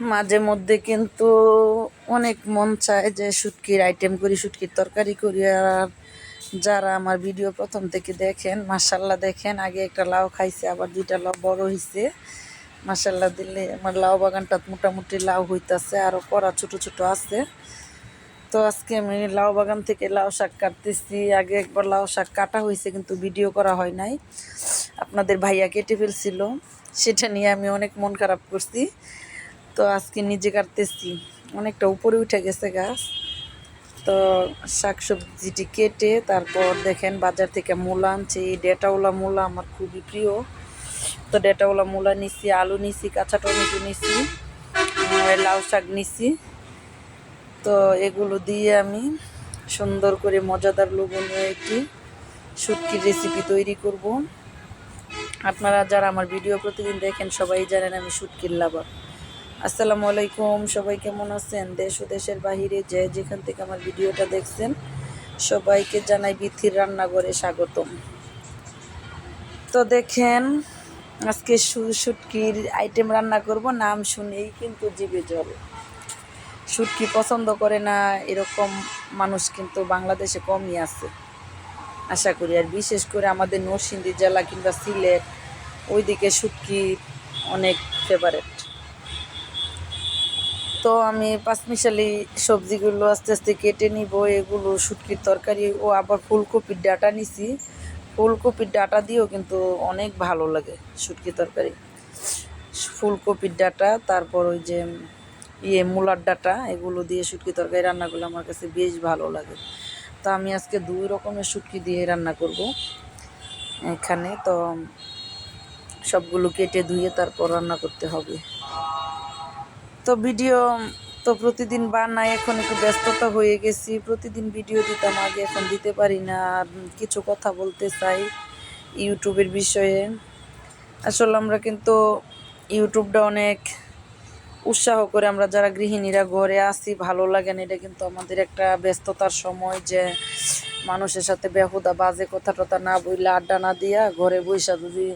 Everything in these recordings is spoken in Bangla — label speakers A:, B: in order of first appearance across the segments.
A: মাঝে মধ্যে কিন্তু অনেক মন চায় যে শুটকির আইটেম করি, শুটকির তরকারি করি। আর যারা আমার ভিডিও প্রথম থেকে দেখেন মাসাল্লাহ দেখেন, আগে একটা লাউ খাইছে, আবার দুইটা লাউ বড় হয়েছে মাসাল্লাহ দিলে আমার লাউ বাগানটা মোটামুটি লাউ হইতাছে আরও করা ছোট ছোট আছে। তো আজকে আমি লাউ বাগান থেকে লাউ শাক কাটতেছি। আগে একবার লাউ শাক কাটা হয়েছে কিন্তু ভিডিও করা হয় নাই। আপনাদের ভাইয়া কেটে ফেলছিল, সেটা নিয়ে আমি অনেক মন খারাপ করছি। তো আজকে নিজে কাটতেছি। অনেকটা উপরে উঠে গেছে গাছ। তো শাকসবজিটি কেটে তারপর দেখেন বাজার থেকে মূলা আনছি। এই ডেটাওয়ালা মূলা আমার খুবই প্রিয়। তো ডেটাওয়ালা মূলা নিছি, আলু নিছি, কাঁচা টমেটো নিছি লাউ শাক নিছি। তো এগুলো দিয়ে আমি সুন্দর করে মজাদার লোভনীয় একটি শুটকির রেসিপি তৈরি করব। আপনারা যারা আমার ভিডিও প্রতিদিন দেখেন সবাই জানেন আমি শুটকির লাভার আসসালামু আলাইকুম, সবাই কেমন আছেন? দেশ ও দেশের বাহিরে যে যেখান থেকে আমার ভিডিওটা দেখছেন, সবাইকে জানাই বিথির রান্নাঘরে স্বাগতম। তো দেখেন, আজকে শুটকির আইটেম রান্না করব, নাম শুনেই কিন্তু জিভে জল। শুটকি পছন্দ করে না, এরকম মানুষ কিন্তু বাংলাদেশে কমই আছে। আশা করি, আর বিশেষ করে আমাদের নরসিংদী জেলা কিংবা সিলেট, ওইদিকে শুটকি অনেক ফেভারেট তো আমি পাঁচমিশালি সবজিগুলো আস্তে আস্তে কেটে নিব, এগুলো শুটকির তরকারি ও আবার ফুলকপির ডাটা নিছি। ফুলকপির ডাটা দিয়েও কিন্তু অনেক ভালো লাগে শুটকি তরকারি। ফুলকপির ডাটা, তারপর ওই যে ইয়ে মূলার ডাটা, এগুলো দিয়ে শুটকি তরকারি রান্না করলে আমার কাছে বেশ ভালো লাগে। তো আমি আজকে দুই রকমের শুটকি দিয়ে রান্না করব এখানে। তো সবগুলো কেটে ধুয়ে তারপর রান্না করতে হবে। তো ভিডিও তো প্রতিদিন বানাই, এখন একটু ব্যস্ততা হয়ে গেছি। প্রতিদিন ভিডিও দিতাম, আগে এখন দিতে পারি না কিছু কথা বলতে চাই ইউটিউবের বিষয়ে। আসলে আমরা কিন্তু ইউটিউবটা অনেক উৎসাহ করে আমরা যারা গৃহিণীরা ঘরে আসি ভালো লাগে না। এটা কিন্তু আমাদের একটা ব্যস্ততার সময় যে মানুষের সাথে বেহুদা বাজে কথা টথা না বইলে আড্ডা না দিয়া ঘরে বৈশা যদি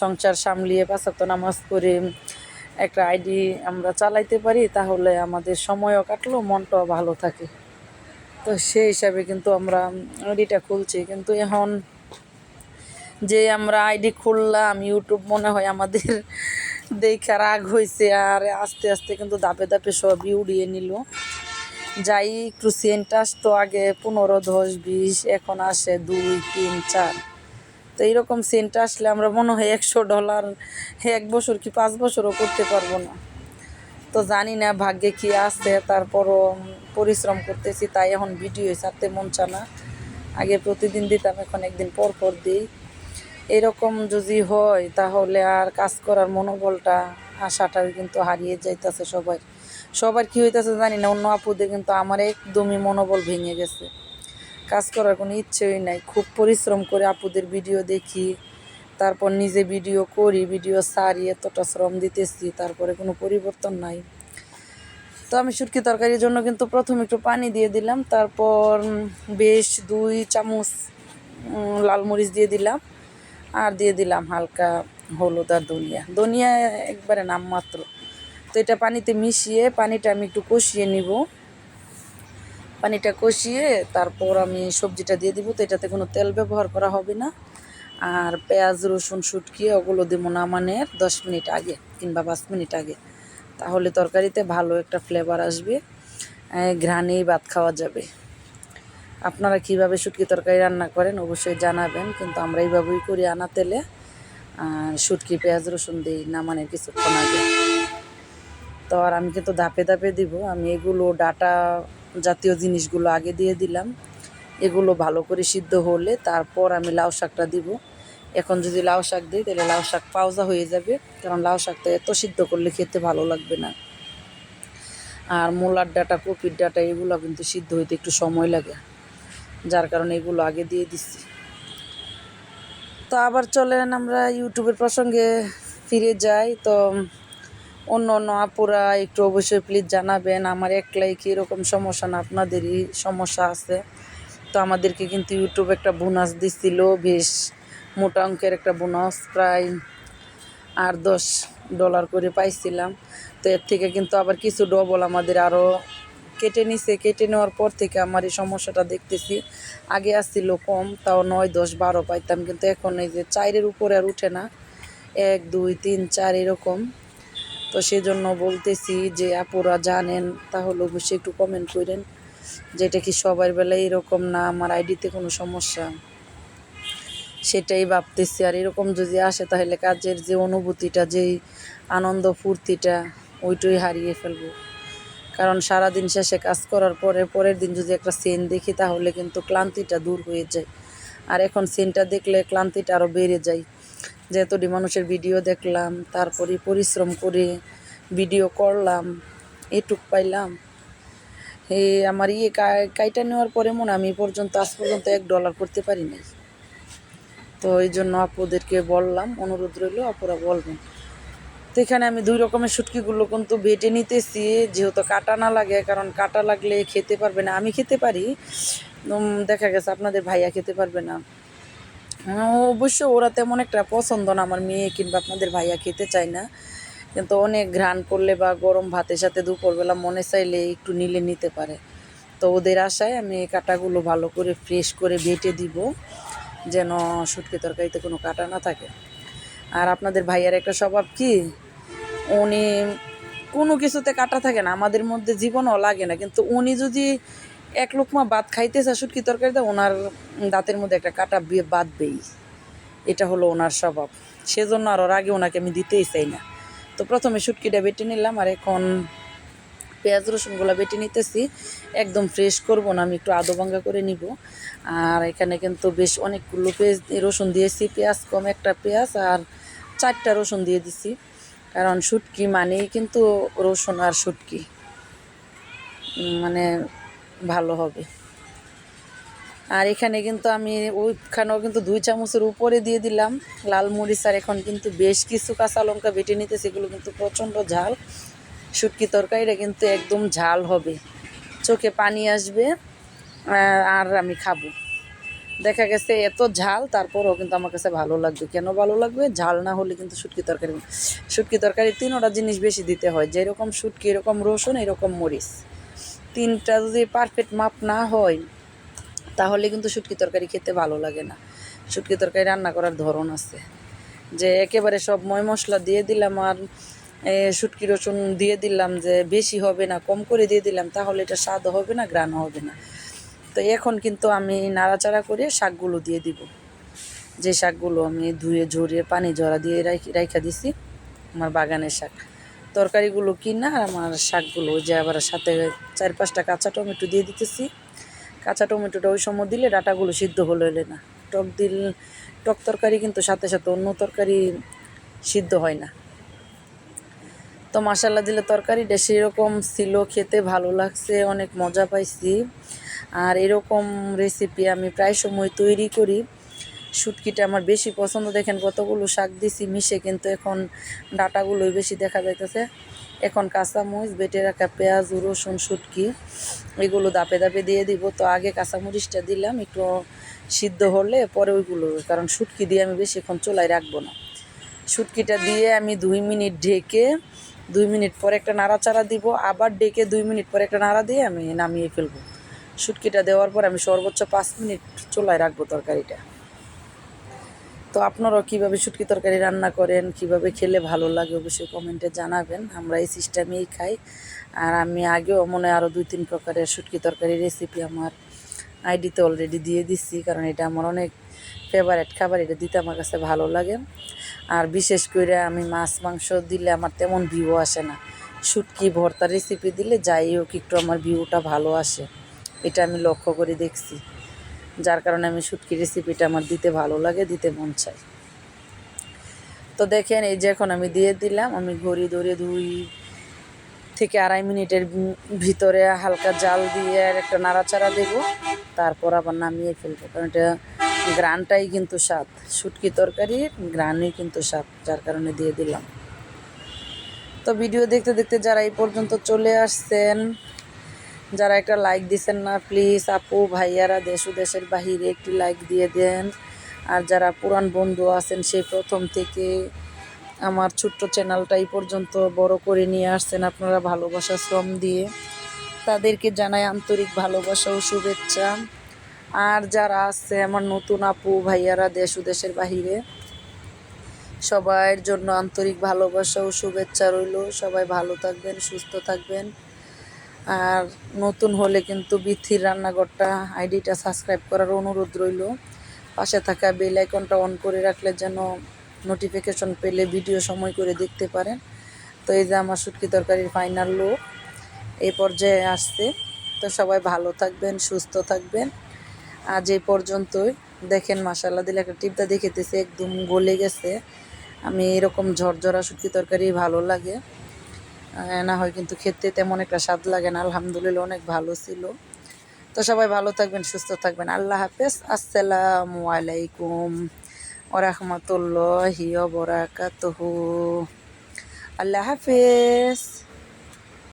A: সংসার সামলিয়ে পাঁচাত্ত নামাজ করে একটা আইডি আমরা চালাইতে পারি, তাহলে আমাদের সময়ও কাটলো, মনটাও ভালো থাকে। তো সেই হিসাবে কিন্তু আমরা আইডিটা খুলছি। কিন্তু এখন যে আমরা আইডি খুললাম, ইউটিউব মনে হয় আমাদের দেখে রাগ হয়েছে আর আস্তে আস্তে কিন্তু ধাপে ধাপে সবই উড়িয়ে নিল। যাই, একটু সেন্ট আসতো আগে, পনেরো, দশ, বিশ, এখন আসে দুই, তিন, চার। তো এইরকম সেন্ট আসলে আমরা মনে হয় একশো ডলার এক বছর কি পাঁচ বছরও করতে পারব না। তো জানি না ভাগ্যে কি আছে, তারপরও পরিশ্রম করতেছি, তাই এখন ভিডিও ছাড়তে মন চা না। আগে প্রতিদিন দিতাম, এখন একদিন পর পর দিই। এরকম যদি হয়, তাহলে আর কাজ করার মনোবলটা আশাটাও কিন্তু হারিয়ে যাইতেছে সবাই সবার কি হইতেছে জানি না, অন্য আপুদের কিন্তু আমার একদমই মনোবল ভেঙে গেছে। কাজ করার কোনো ইচ্ছেই নাই। খুব পরিশ্রম করে আপুদের ভিডিও দেখি, তারপর নিজে ভিডিও করি, ভিডিও সারি, এতটা শ্রম দিতেছি, তারপরে কোনো পরিবর্তন নাই। তো আমি শুটকি তরকারির জন্য কিন্তু প্রথম একটু পানি দিয়ে দিলাম, তারপর বেশ দুই চামচ লাল মরিচ দিয়ে দিলাম, আর দিয়ে দিলাম হালকা হলুদ আর ধনিয়া। ধনিয়া একবারে নামমাত্র। তো এটা পানিতে মিশিয়ে পানিটা আমি একটু কষিয়ে নিব। পানিটা কষিয়ে তারপর আমি সবজিটা দিয়ে দিব, তো এটাতে কোনো তেল ব্যবহার করা হবে না। আর পেঁয়াজ, রসুন, শুটকি, ওগুলো দিব নামানের দশ মিনিট আগে কিংবা পাঁচ মিনিট আগে। তাহলে তরকারিতে ভালো একটা ফ্লেভার আসবে ঘ্রাণেই ভাত খাওয়া যাবে। আপনারা কীভাবে শুটকি তরকারি রান্না করেন অবশ্যই জানাবেন, কিন্তু আমরা এইভাবেই করি আনা তেলে। আর শুটকি, পেঁয়াজ, রসুন দিই নামানের কিছুক্ষণ আগে। তো আর আমি কিন্তু ধাপে ধাপে দিব, আমি এগুলো ডাটা জাতীয় জিনিসগুলো আগে দিয়ে দিলাম। এগুলো ভালো করে সিদ্ধ হলে তারপর আমি লাউ শাকটা দিব। এখন যদি লাউ শাক দিই, তাহলে লাউ শাক পাউজা হয়ে যাবে। কারণ লাউ শাকটা এত সিদ্ধ করলে খেতে ভালো লাগবে না। আর মূলার ডাটা, কপির ডাটা, এগুলো কিন্তু সিদ্ধ হইতে একটু সময় লাগে। যার কারণে এগুলো আগে দিয়ে দিচ্ছি। তো আবার চলেন আমরা ইউটিউবের প্রসঙ্গে ফিরে যাই। তো অন্য অন্য আপুরা একটু অবশ্যই প্লিজ জানাবেন, আমার একলাই কি এরকম সমস্যা না? আপনাদেরই সমস্যা আছে। তো আমাদেরকে কিন্তু ইউটিউব একটা বোনাস দিছিল, বেশ মোটা অঙ্কের একটা বোনাস, প্রায় আট দশ ডলার করে পাইছিলাম। তো এর থেকে কিন্তু আবার কিছু ডবল আমাদের আরও কেটে নিছে। কেটে নেওয়ার পর থেকে আমার এই সমস্যাটা দেখতেছি। আগে আসছিল কম, তাও নয় দশ বারো পাইতাম, কিন্তু এখন এই যে চারের উপরে আর উঠে না। এক, দুই, তিন, চার এরকম। তো সেজন্য বলতেছি যে, আপুরা জানেন, তাহলে অবশ্যই একটু কমেন্ট করেন, যেটা কি সবার বেলায় এরকম না? আমার আইডিতে কোনো সমস্যা? সেটাই ভাবতেছি। আর এরকম যদি আসে, তাহলে কাজের যে অনুভূতিটা, যেই আনন্দ ফুর্তিটা, ওইটাই হারিয়ে ফেলব। কারণ সারাদিন শেষে কাজ করার পরে, পরের দিন যদি একটা সেন দেখি, তাহলে কিন্তু ক্লান্তিটা দূর হয়ে যায়। আর এখন সেনটা দেখলে ক্লান্তিটা আরও বেড়ে যায়। যেহেতুটি মানুষের ভিডিও দেখলাম তারপরে পরিশ্রম করে ভিডিও করলাম, এটুক পাইলাম। এই আমার ইয়ে কাইটা নেওয়ার পরে মনে আমি পর্যন্ত, আজ পর্যন্ত এক ডলার করতে পারি নাই। তো এই জন্য আপুদেরকে বললাম, অনুরোধ রইল, আপুরা বলবেন। তো এখানে আমি দুই রকমের শুটকিগুলো কিন্তু বেটে নিতেছি, যেহেতু কাটা না লাগে, কারণ কাটা লাগলে খেতে পারবে না। আমি খেতে পারি দেখা গেছে আপনাদের ভাইয়া খেতে পারবে না। অবশ্য ওরা তেমন একটা পছন্দ না আমার মেয়ে কিংবা আপনাদের ভাইয়া খেতে চায় না। কিন্তু অনেক ঘ্রাণ করলে বা গরম ভাতের সাথে দুপুরবেলা মনে চাইলে একটু নিলে নিতে পারে। তো ওদের আশায় আমি এই কাটাগুলো ভালো করে ফ্রেশ করে বেটে দিব, যেন শুটকি তরকারিতে কোনো কাটা না থাকে। আর আপনাদের ভাইয়ার একটা স্বভাব কি? উনি কোনো কিছুতে কাটা থাকে না, আমাদের মধ্যে জীবনও লাগে না। কিন্তু উনি যদি এক লোকমা ভাত খাইতেছে শুটকি তরকারিতে ওনার দাঁতের মধ্যে একটা কাটা বিয়ে বাঁধবেই এটা হলো ওনার স্বভাব। সেজন্য আর ওর আগে ওনাকে আমি দিতেই চাই না। তো প্রথমে শুটকিটা বেটে নিলাম, আর এখন পেঁয়াজ রসুনগুলো বেটে নিতেছি। একদম ফ্রেশ করব না, আমি একটু আদো ভাঙ্গা করে নিব। আর এখানে কিন্তু বেশ অনেকগুলো পেঁয়াজ রসুন দিয়েছি, পেঁয়াজ কম একটা পেঁয়াজ, আর চারটা রসুন দিয়ে দিছি। কারণ শুটকি মানেই কিন্তু রসুন আর শুটকি। মানে ভালো হবে। আর এখানে কিন্তু আমি ওইখানেও কিন্তু দুই চামচের উপরে দিয়ে দিলাম। লাল মরিচ আর এখন কিন্তু বেশ কিছু কাঁচা লঙ্কা বেটে নিতে, সেগুলো কিন্তু প্রচণ্ড ঝাল। শুটকি তরকারিটা কিন্তু একদম ঝাল হবে। চোখে পানি আসবে আর আমি খাব। দেখা গেছে এত ঝাল, তারপরও কিন্তু আমার কাছে ভালো লাগবে। কেন ভালো লাগবে? ঝাল না হলে কিন্তু শুটকি তরকারি শুটকি তরকারি তিনোটা জিনিস বেশি দিতে হয়। যেরকম শুটকি, এরকম রসুন, এরকম মরিচ। তিনটা যদি পারফেক্ট মাপ না হয়, তাহলে কিন্তু শুটকি তরকারি খেতে ভালো লাগে না। শুটকি তরকারি রান্না করার ধরন আছে। যে একেবারে সব ময় মশলা দিয়ে দিলাম আর শুটকি রসুন দিয়ে দিলাম যে বেশি হবে না, কম করে দিয়ে দিলাম, তাহলে এটা স্বাদ হবে না গ্রান হবে না। তো এখন কিন্তু আমি নাড়াচাড়া করে শাকগুলো দিয়ে দিব। যে শাকগুলো আমি ধুয়ে, ঝরিয়ে, পানি ঝরা দিয়ে রাইখা দিছি, আমার বাগানের শাক। তরকারিগুলো কিনা আর আমার শাকগুলো, ওই যে আবার সাথে চার পাঁচটা কাঁচা টমেটো দিয়ে দিতেছি। কাঁচা টমেটোটা ওই সময় দিলে ডাটাগুলো সিদ্ধ হলো এলে না। টক দিল, টক তরকারি কিন্তু সাথে সাথে অন্য তরকারি সিদ্ধ হয় না। তো মশালা দিলে তরকারিটা সেরকম ছিল, খেতে ভালো লাগছে, অনেক মজা পাইছি। আর এরকম রেসিপি আমি প্রায় সময় তৈরি করি। শুটকিটা আমার বেশি পছন্দ। দেখেন কতগুলো শাক দিছি, মিশে কিন্তু এখন ডাটাগুলোই বেশি দেখা যাইতেছে। এখন কাঁচামরিচ, বেটে রাখা পেঁয়াজ, রসুন, শুটকি, এগুলো দাপে দাপে দিয়ে দিব। তো আগে কাঁচামরিচটা দিলাম, একটু সিদ্ধ হলে পরে ওইগুলো, কারণ শুটকি দিয়ে আমি বেশিক্ষণ চুলায় রাখব না। শুটকিটা দিয়ে আমি দুই মিনিট ঢেকে, দুই মিনিট পরে একটা নাড়াচাড়া দিব, আবার ডেকে দুই মিনিট পরে একটা নাড়া দিয়ে আমি নামিয়ে ফেলব। শুটকিটা দেওয়ার পর আমি সর্বোচ্চ পাঁচ মিনিট চুলায় রাখব তরকারিটা। তো আপনারাও কীভাবে শুটকি তরকারি রান্না করেন, কীভাবে খেলে ভালো লাগে অবশ্যই কমেন্টে জানাবেন। আমরা এই সিস্টেমেই খাই। আর আমি আগেও মনে আরও দুই, তিন প্রকারের শুটকি তরকারি রেসিপি আমার আইডিতে অলরেডি দিয়ে দিচ্ছি কারণ এটা আমার অনেক ফেভারেট খাবার, এটা দিতে আমার কাছে ভালো লাগে। আর বিশেষ করে আমি মাছ, মাংস দিলে আমার তেমন ভিউ আসে না। শুটকি, ভর্তা রেসিপি দিলে যাই হোক, একটু আমার ভিউটা ভালো আসে। এটা আমি লক্ষ্য করে দেখছি। যার কারণে আমি শুটকি রেসিপিটা আমার দিতে ভালো লাগে, দিতে মন চায়। তো দেখেন, এই যে এখন আমি দিয়ে দিলাম, আমি ঘড়ি ধরে দুই থেকে আড়াই মিনিটের ভিতরে হালকা জাল দিয়ে আর একটা নাড়াচাড়া দেব, তারপর আবার নামিয়ে ফেলব। কারণ এটা গ্রানটাই কিন্তু স্বাদ, শুটকি তরকারির গ্রানই কিন্তু স্বাদ, যার কারণে দিয়ে দিলাম। তো ভিডিও দেখতে দেখতে যারা এই পর্যন্ত চলে আসছেন যারা একটা লাইক দিছেন না প্লিজ আপু, ভাইয়ারা দেশ দেশের বাহিরে একটি লাইক দিয়ে দেন। আর যারা পুরান বন্ধু আছেন সেই প্রথম থেকে আমার ছোট্ট চ্যানেলটা এই পর্যন্ত বড় করে নিয়ে আসছেন। আপনারা ভালোবাসা, শ্রম দিয়ে তাদেরকে জানাই আন্তরিক ভালোবাসা ও শুভেচ্ছা। আর যারা আছে, আমার নতুন আপু, ভাইয়ারা দেশ দেশের বাহিরে সবার জন্য আন্তরিক ভালোবাসা ও শুভেচ্ছা রইল। সবাই ভালো থাকবেন, সুস্থ থাকবেন। আর নতুন হলে কিন্তু বিথির রান্নাঘরটা, আইডিটা সাবস্ক্রাইব করার অনুরোধ রইল। পাশে থাকা বেল আইকনটা অন করে রাখলে যেন নোটিফিকেশন পেলে ভিডিও সময় করে দেখতে পারেন। তো এই যে আমার শুটকি তরকারির ফাইনাল লুক এই পর্যায়ে আসছে। তো সবাই ভালো থাকবেন, সুস্থ থাকবেন। আজ এই পর্যন্তই। দেখেন মাসাল্লাহ দিলে একটা টিপটা দেখেতেছে একদম গলে গেছে। আমি এরকম ঝরঝরা শুটকি তরকারি ভালো লাগে। না হয় কিন্তু খেতে তেমন একটা স্বাদ লাগে না। আলহামদুলিল্লাহ অনেক ভালো ছিল। তো সবাই ভালো থাকবেন, সুস্থ থাকবেন। আল্লাহ হাফেজ। আসসালামু আলাইকুম ওরহমতুল্লাহ বরাকাতহু। আল্লাহ হাফেজ।